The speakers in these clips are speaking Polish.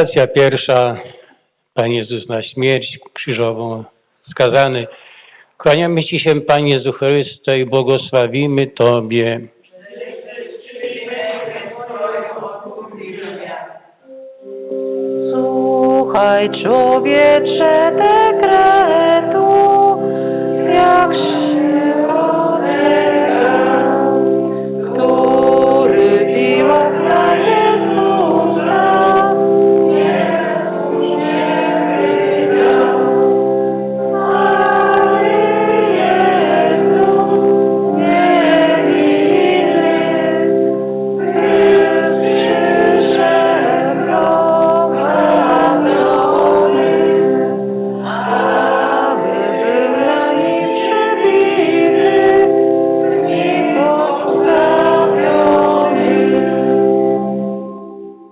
Stacja pierwsza. Pan Jezus na śmierć krzyżową skazany. Kłaniamy Ci się, Panie Jezu Chryste, i błogosławimy Tobie. Słuchaj człowiecze dekretu, jak się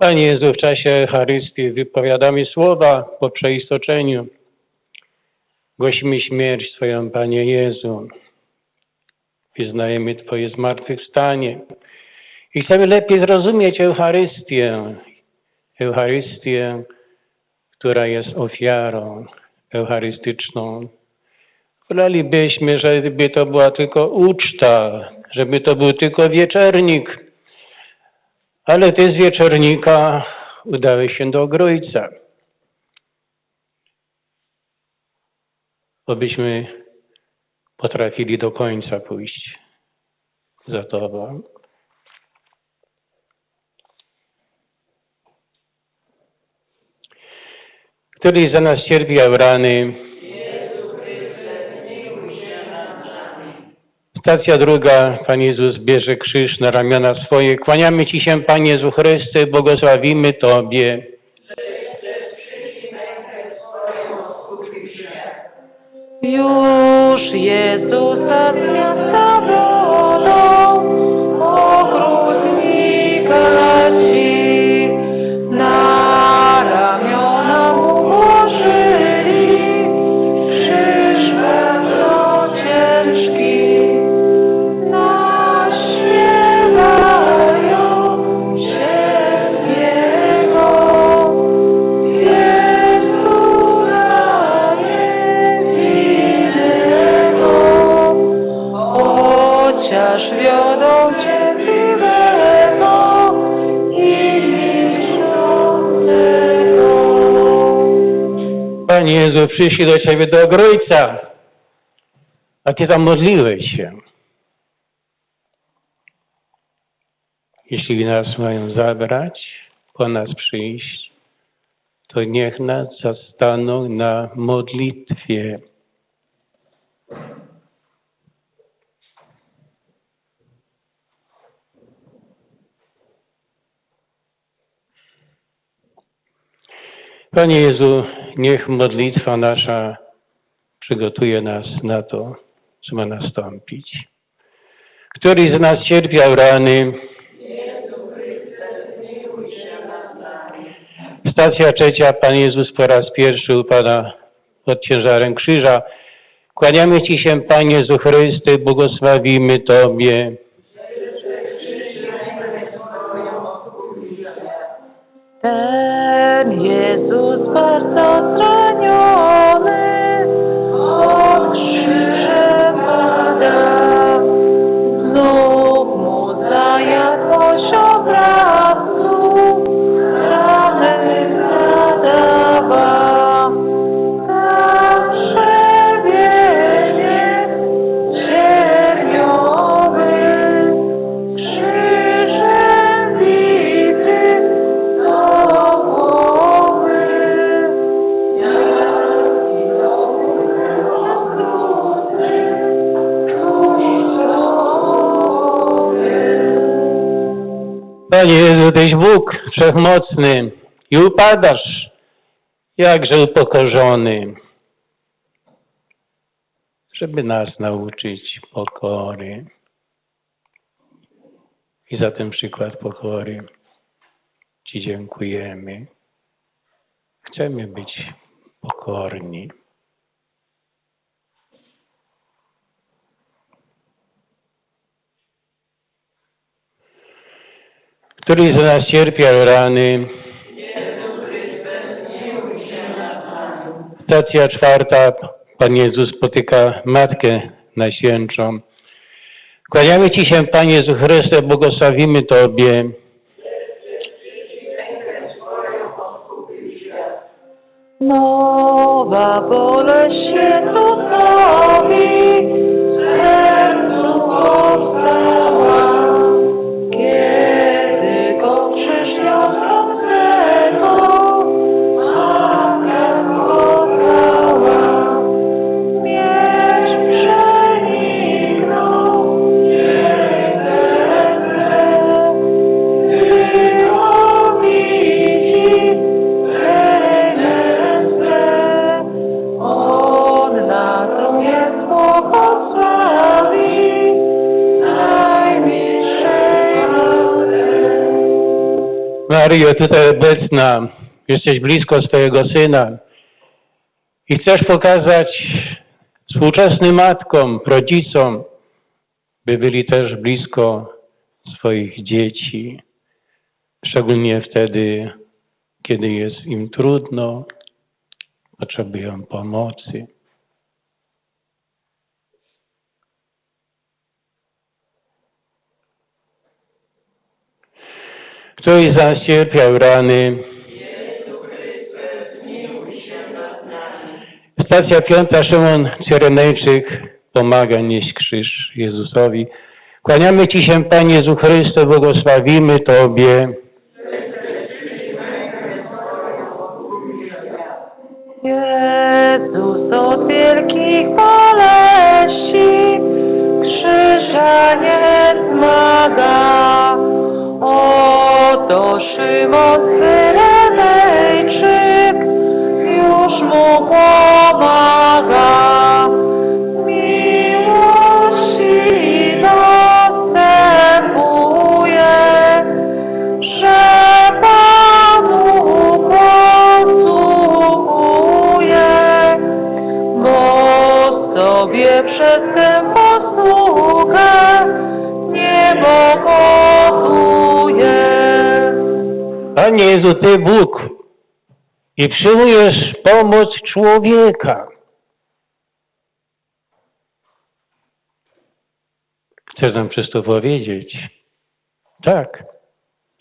Panie Jezu, w czasie Eucharystii wypowiadamy słowa po przeistoczeniu. Głosimy śmierć Twoją, Panie Jezu. Wyznajemy Twoje zmartwychwstanie. I chcemy lepiej zrozumieć Eucharystię. Eucharystię, która jest ofiarą eucharystyczną. Wolelibyśmy, żeby to była tylko uczta, żeby to był tylko wieczernik, ale ty z wieczornika udałeś się do Grójca. Obyśmy potrafili do końca pójść za Tobą. Któryś za nas cierpiał rany. Stacja druga. Pan Jezus bierze krzyż na ramiona swoje. Kłaniamy Ci się, Panie Jezu Chryste, błogosławimy Tobie. Już Jezusa z miasta wodą okrutnika ci Jezu, przyszli do Ciebie do Grójca, a Ty tam modliłeś się. Jeśli nas mają zabrać, po nas przyjść, to niech nas zastaną na modlitwie. Panie Jezu, niech modlitwa nasza przygotuje nas na to, co ma nastąpić. Któryś z nas cierpiał rany. Stacja trzecia. Pan Jezus po raz pierwszy upada pod ciężarem krzyża. Kłaniamy Ci się, Panie Jezu Chryste, błogosławimy Tobie. Ten Jezus bardzo zraniony, Tyś Bóg Wszechmocny i upadasz jakże upokorzony, żeby nas nauczyć pokory. I za ten przykład pokory Ci dziękujemy. Chcemy być pokorni. Któryś z nas cierpiał rany. Stacja czwarta. Pan Jezus spotyka Matkę Najświętszą. Kłaniamy Ci się, Panie Jezu Chryste, błogosławimy Tobie. Nowa boleść Mario, tutaj obecna, jesteś blisko swojego syna i chcesz pokazać współczesnym matkom, rodzicom, by byli też blisko swoich dzieci, szczególnie wtedy, kiedy jest im trudno, potrzebują pomocy. Ktoś z nas cierpiał rany. Stacja piąta, Szymon Cyrenejczyk pomaga nieść krzyż Jezusowi. Kłaniamy Ci się, Panie Jezu Chryste, błogosławimy Tobie. Jezus od wielkich boleści krzyża nie zmaga. Oto Szymon Panie Jezu, Ty Bóg i przyjmujesz pomoc człowieka. Chcesz nam przez to powiedzieć? Tak.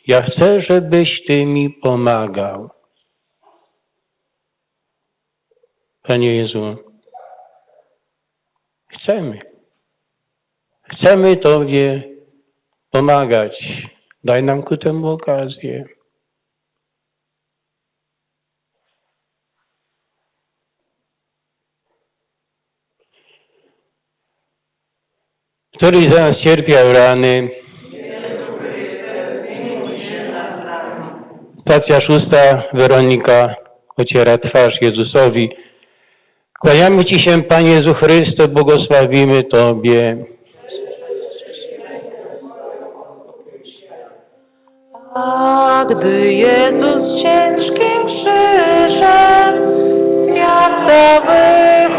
Ja chcę, żebyś Ty mi pomagał. Panie Jezu, chcemy. Chcemy Tobie pomagać. Daj nam ku temu okazję. Któryś z nas cierpiał rany. Stacja szósta, Weronika ociera twarz Jezusowi. Kłaniamy Ci się, Panie Jezu Chryste, błogosławimy Tobie. A gdy Jezus ciężkim krzyżem miasta wychodzi,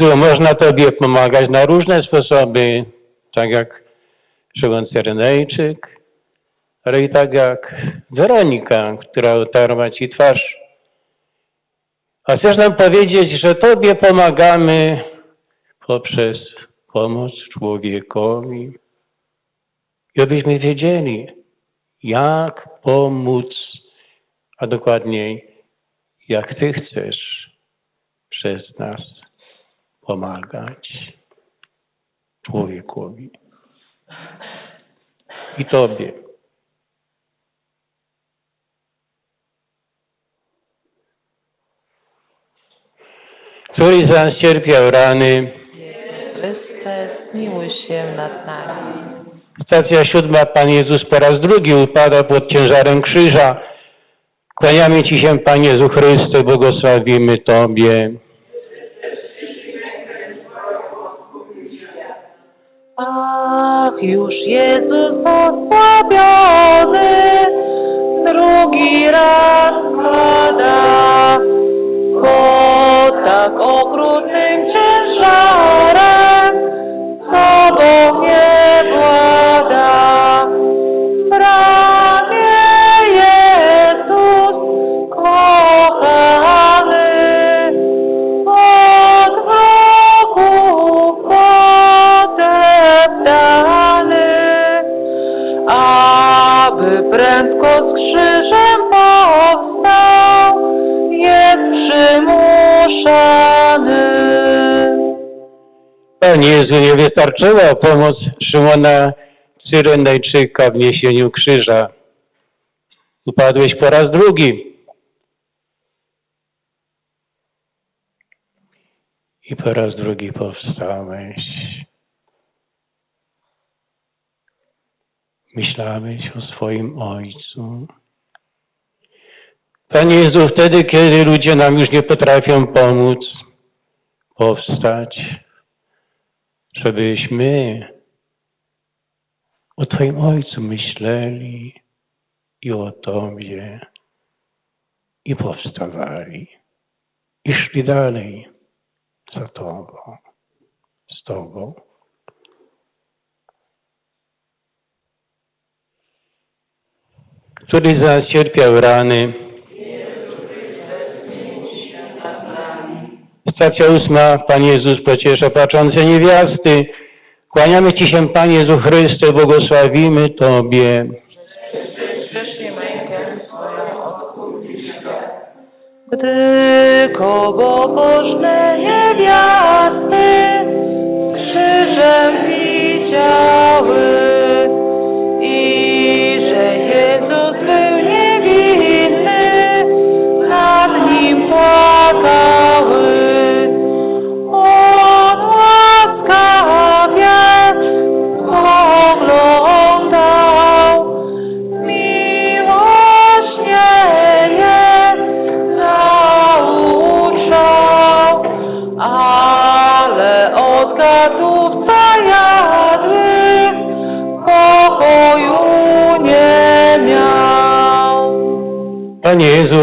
Jezu, można Tobie pomagać na różne sposoby, tak jak Szymon Cyrenejczyk, ale i tak jak Weronika, która otarła Ci twarz. A chcesz nam powiedzieć, że Tobie pomagamy poprzez pomoc człowiekowi. I abyśmy wiedzieli, jak pomóc, a dokładniej, jak Ty chcesz przez nas pomagać człowiekowi i Tobie. Któryś z nas cierpiał rany. Chryste, zmiłuj się nad nami. Stacja siódma. Pan Jezus po raz drugi upada pod ciężarem krzyża. Kłaniamy Ci się, Panie Jezu Chryste, błogosławimy Tobie. Już Jezus osłabiony, drugi raz Panie Jezu, nie wystarczyła pomoc Szymona Cyrenejczyka w niesieniu krzyża. Upadłeś po raz drugi. I po raz drugi powstałeś. Myślałeś o swoim Ojcu. Panie Jezu, wtedy, kiedy ludzie nam już nie potrafią pomóc, powstać, żebyśmy o Twoim Ojcu myśleli i o Tobie i powstawali i szli dalej za Tobą, z Tobą. Któryś z nas cierpiał rany. Stacja ósma. Pan Jezus pociesza płaczące niewiasty. Kłaniamy Ci się, Panie Jezu Chryste, błogosławimy Tobie. Gdy kogo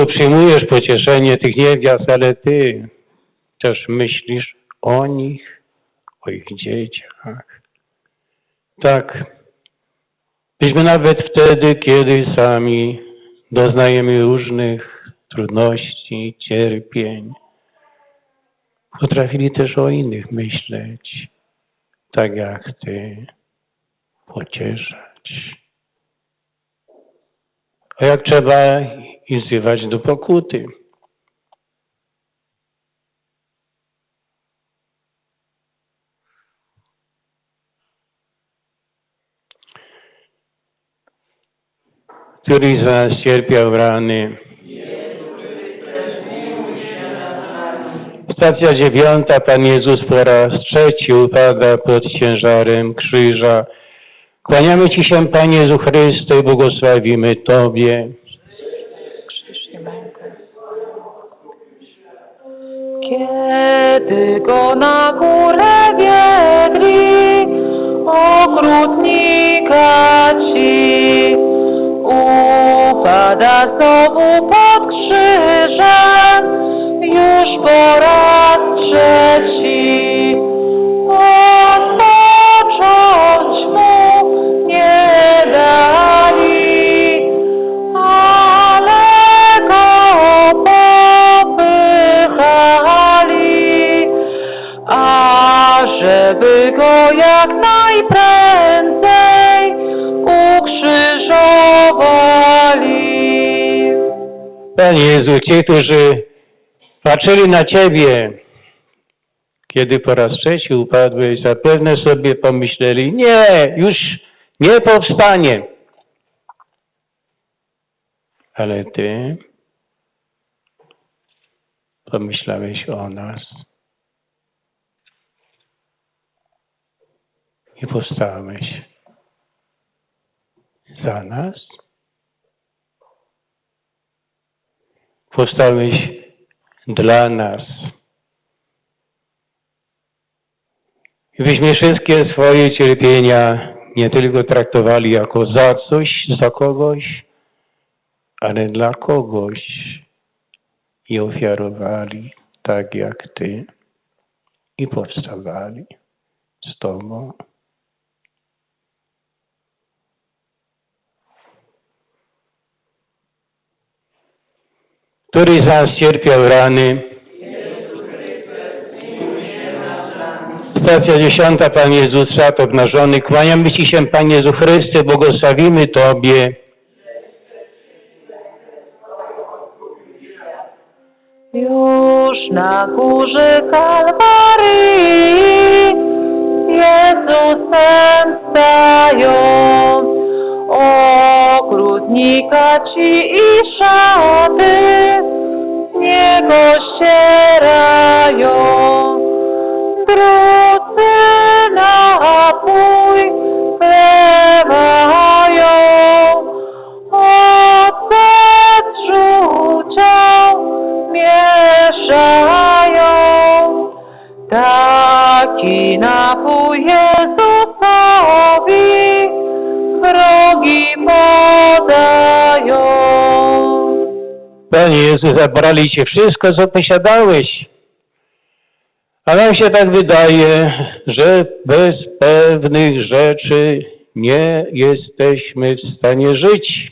Przyjmujesz pocieszenie tych niewiast, ale Ty też myślisz o nich, o ich dzieciach. Tak, byśmy nawet wtedy, kiedy sami doznajemy różnych trudności, cierpień, potrafili też o innych myśleć, tak jak Ty, pocieszać. A jak trzeba i wzywać do pokuty. Któryś z Was cierpiał rany. Stacja dziewiąta. Pan Jezus po raz trzeci upada pod ciężarem krzyża. Kłaniamy Ci się, Panie Jezu Chryste, i błogosławimy Tobie. Kiedy go na górę wiedli, okrutnika ci, upada znowu pod krzyżem, już po raz trzeci. Odpocząć Panie Jezu, ci, którzy patrzyli na Ciebie, kiedy po raz trzeci upadłeś, zapewne sobie pomyśleli, nie, już nie powstanie. Ale Ty pomyślałeś o nas i powstałeś za nas. Powstałeś dla nas. I byśmy wszystkie swoje cierpienia nie tylko traktowali jako za coś, za kogoś, ale dla kogoś i ofiarowali tak jak Ty i powstawali z Tobą. Który z nas cierpiał rany? Stacja dziesiąta, Pan Jezus, szat obnażony. Kłaniamy Ci się, Panie Jezu Chryste, błogosławimy Tobie. Już na górze Kalwarii Jezusem stają Okrutnika ci i szaty Niego ścierają Drudzy napój wlewają Ocet mieszają. Taki napój Jezusowi wrogi podają Panie Jezu, zabrali Cię wszystko, co posiadałeś. A nam się tak wydaje, że bez pewnych rzeczy nie jesteśmy w stanie żyć.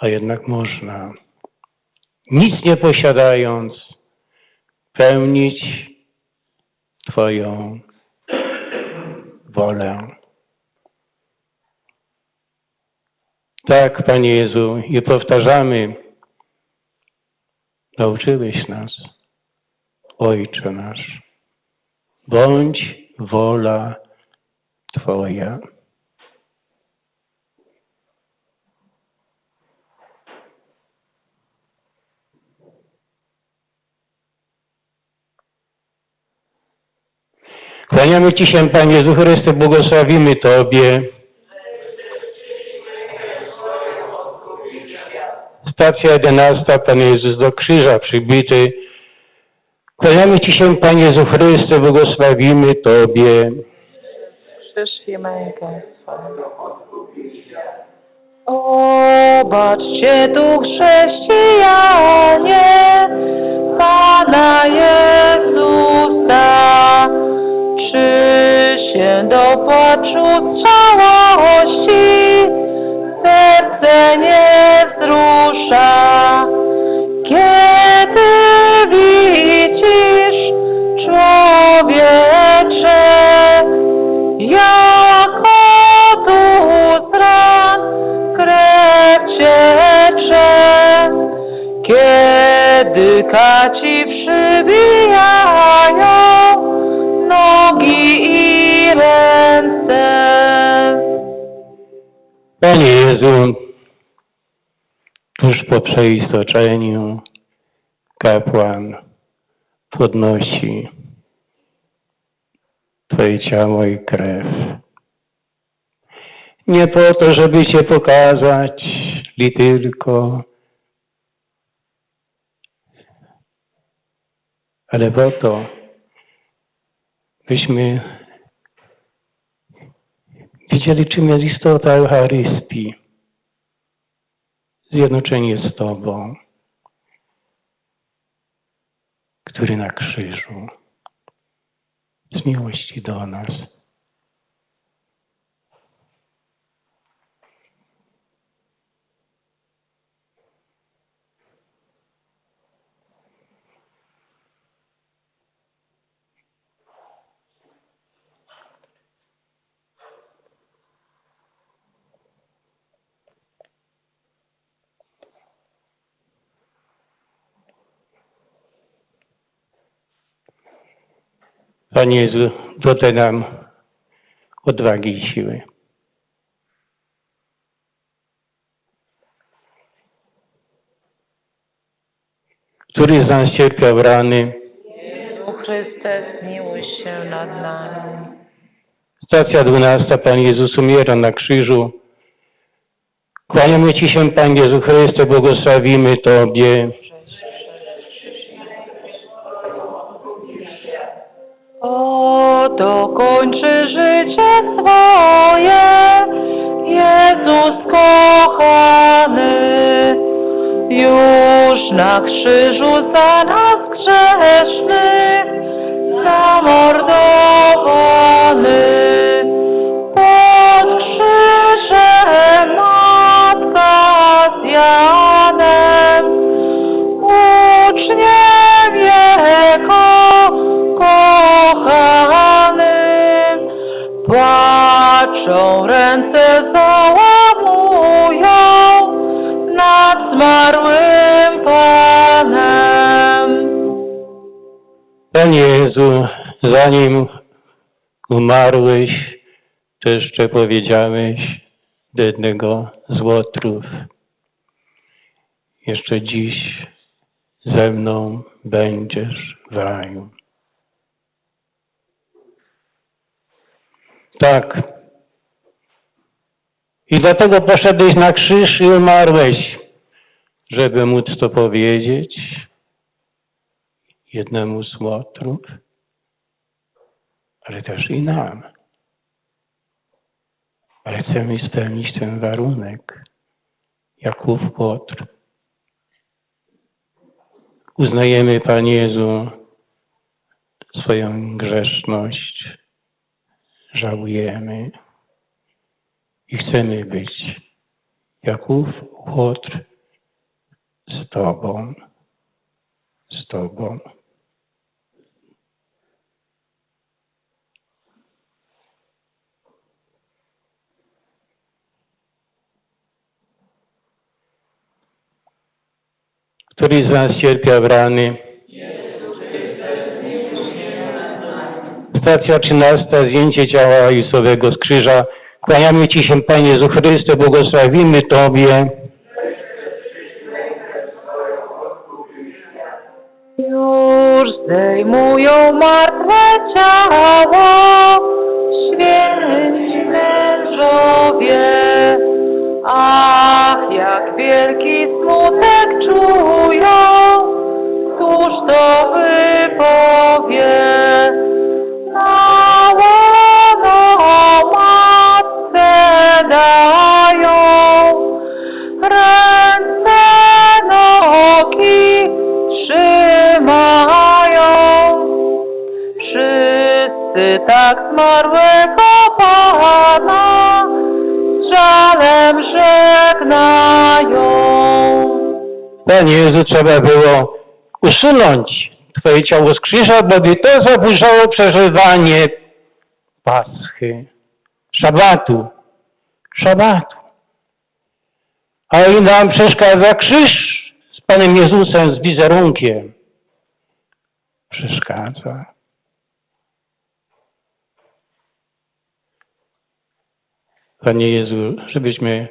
A jednak można, nic nie posiadając, pełnić Twoją wolę. Tak, Panie Jezu, i powtarzamy, nauczyłeś nas, Ojcze nasz, bądź wola Twoja. Kłaniamy Ci się, Panie Jezu Chryste, błogosławimy Tobie. Stacja jedenasta, Pan Jezus do krzyża przybity. Kłaniamy Ci się, Panie Jezu Chryste, błogosławimy Tobie. Krzyż i mękę. Obaczcie tu chrześcijanie, Pana Jezusa, czy się do płaczu z całości serce nie wzrusza, kiedy widzisz człowiecze, jako tu z ran krew ciecze, kiedy kaci przeistoczeniu kapłan podnosi Twoje ciało i krew. Nie po to, żeby Cię pokazać, li tylko, ale po to, byśmy widzieli, czym jest istota Eucharystii. Zjednoczenie z Tobą, który na krzyżu z miłości do nas Panie Jezu, dodaj nam odwagi i siły. Który z nas cierpiał rany, Jezu Chryste, zmiłuj się nad nami. Stacja dwunasta, Pan Jezus umiera na krzyżu. Kłaniamy Ci się, Pan Jezu Chryste, błogosławimy Tobie. Oto kończy życie swoje, Jezus kochany, już na krzyżu za nas grzesznych, zamordowany. Pod krzyżem matka z płaczą ręce załamują nad zmarłym Panem. Panie Jezu, zanim umarłeś, to jeszcze powiedziałeś do jednego z łotrów. Jeszcze dziś ze mną będziesz w raju. Tak. I dlatego poszedłeś na krzyż i umarłeś, żeby móc to powiedzieć jednemu z łotrów, ale też i nam. Ale chcemy spełnić ten warunek, Jakub Łotr. Uznajemy, Panie Jezu, swoją grzeszność, żałujemy i chcemy być Jakub Łotr z Tobą, z Tobą. Który z nas cierpiał rany? Stacja 13. Zdjęcie ciała Jezusowego z krzyża. Kłaniamy Ci się, Panie Jezu Chryste, błogosławimy Tobie. Już zdejmują martwe ciało, zmarłego Pana z żalem żegnają. Panie Jezu, trzeba było usunąć Twoje ciało z krzyża, bo by to zaburzało przeżywanie Paschy, szabatu, szabatu. A i nam przeszkadza krzyż z Panem Jezusem, z wizerunkiem. Przeszkadza. Panie Jezu, żebyśmy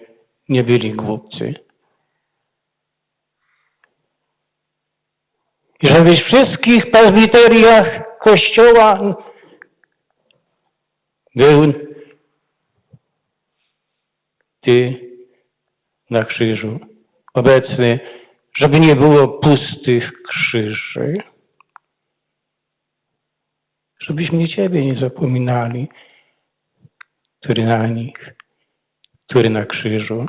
nie byli głupcy. I żebyś w wszystkich prezbiteriach Kościoła był Ty na krzyżu obecny, żeby nie było pustych krzyży. Żebyśmy Ciebie nie zapominali, który na nich, który na krzyżu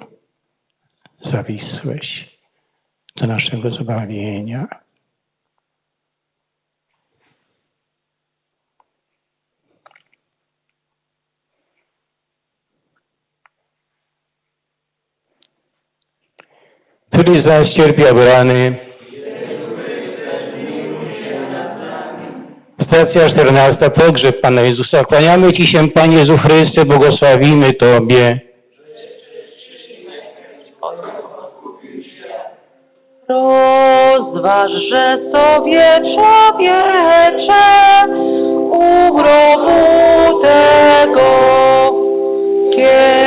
zawisłeś do naszego zbawienia. Który z nas cierpiał rany? Stacja 14. Pogrzeb Pana Jezusa. Kłaniamy Ci się, Panie Jezu Chryste, błogosławimy Tobie. Rozważ, że sobie człowiecze u grobu tego, kiedy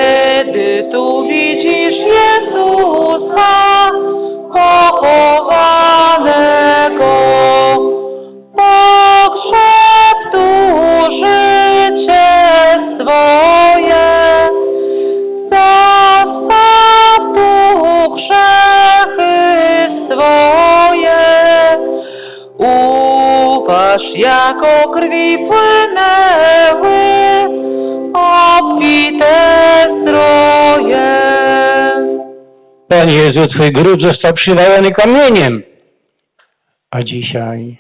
jako krwi płynęły obfite zdroje. Panie Jezu, Twój gród został przywalony kamieniem, a dzisiaj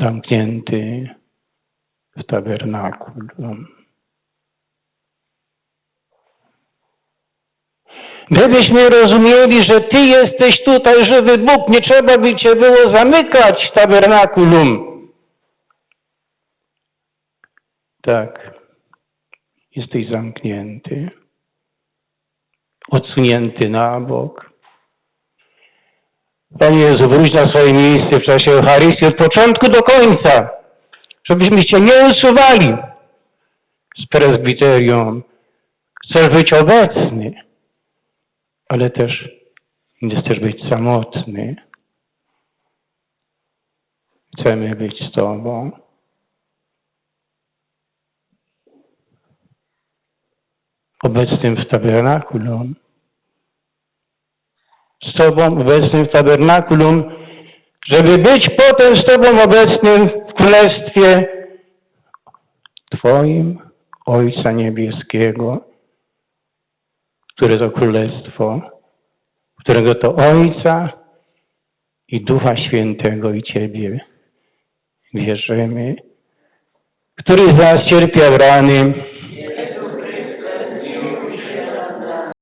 zamknięty w tabernakulum. Gdybyśmy rozumieli, że Ty jesteś tutaj, żywy Bóg, nie trzeba by Cię było zamykać w tabernakulum. Tak, jesteś zamknięty odsunięty na bok. Panie Jezu, wróć na swoje miejsce w czasie Eucharystii od początku do końca, żebyśmy Cię nie usuwali z prezbiterium. Chcesz być obecny, ale też nie chcesz być samotny. Chcemy być z Tobą. obecnym w tabernakulum. Z Tobą obecnym w tabernakulum, żeby być potem z Tobą obecnym w Królestwie Twoim Ojca Niebieskiego, które to Królestwo, którego to Ojca i Ducha Świętego i Ciebie wierzymy, który z nas cierpiał rany,